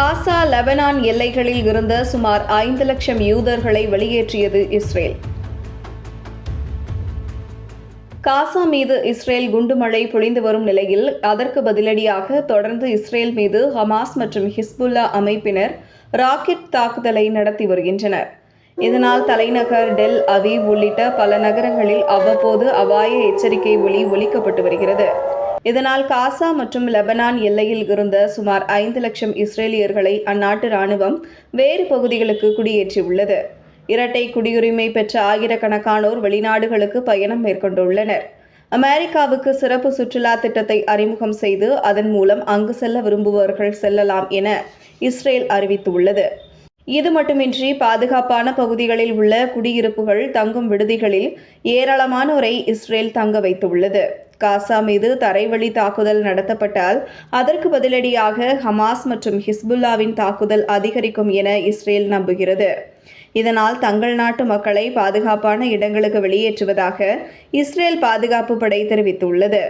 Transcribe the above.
காசா Lebanon எல்லைகளில் இருந்த சுமார் ஐந்து லட்சம் யூதர்களை வெளியேற்றியது இஸ்ரேல். காசா மீது இஸ்ரேல் குண்டுமழை பொழிந்து வரும் நிலையில் அதற்கு பதிலடியாக தொடர்ந்து இஸ்ரேல் மீது ஹமாஸ் மற்றும் ஹிஸ்புல்லா அமைப்பினர் ராக்கெட் தாக்குதலை நடத்தி வருகின்றனர். இதனால் தலைநகர் டெல் அவீவ் உள்ளிட்ட பல நகரங்களில் அவ்வப்போது அபாய எச்சரிக்கை ஒலி ஒலிக்கப்பட்டு வருகிறது. இதனால் காசா மற்றும் லெபனான் எல்லையில் இருந்த சுமார் ஐந்து லட்சம் இஸ்ரேலியர்களை அந்நாட்டு ராணுவம் வேறு பகுதிகளுக்கு குடியேற்றியுள்ளது. இரட்டை குடியுரிமை பெற்ற ஆயிரக்கணக்கானோர் வெளிநாடுகளுக்கு பயணம் மேற்கொண்டுள்ளனர். அமெரிக்காவுக்கு சிறப்பு சுற்றுலா திட்டத்தை அறிமுகம் செய்து அதன் மூலம் அங்கு செல்ல விரும்புபவர்கள் செல்லலாம் என இஸ்ரேல் அறிவித்துள்ளது. இது மட்டுமின்றி பாதுகாப்பான பகுதிகளில் உள்ள குடியிருப்புகள் தங்கும் விடுதிகளில் ஏராளமானோரை இஸ்ரேல் தங்க வைத்துள்ளது. காசா மீது தரைவழி தாக்குதல் நடத்தப்பட்டால் அதற்கு பதிலடியாக ஹமாஸ் மற்றும் ஹிஸ்புல்லாவின் தாக்குதல் அதிகரிக்கும் என இஸ்ரேல் நம்புகிறது. இதனால் தங்கள் நாட்டு மக்களை பாதுகாப்பான இடங்களுக்கு வெளியேற்றுவதாக இஸ்ரேல் பாதுகாப்பு படை தெரிவித்துள்ளது.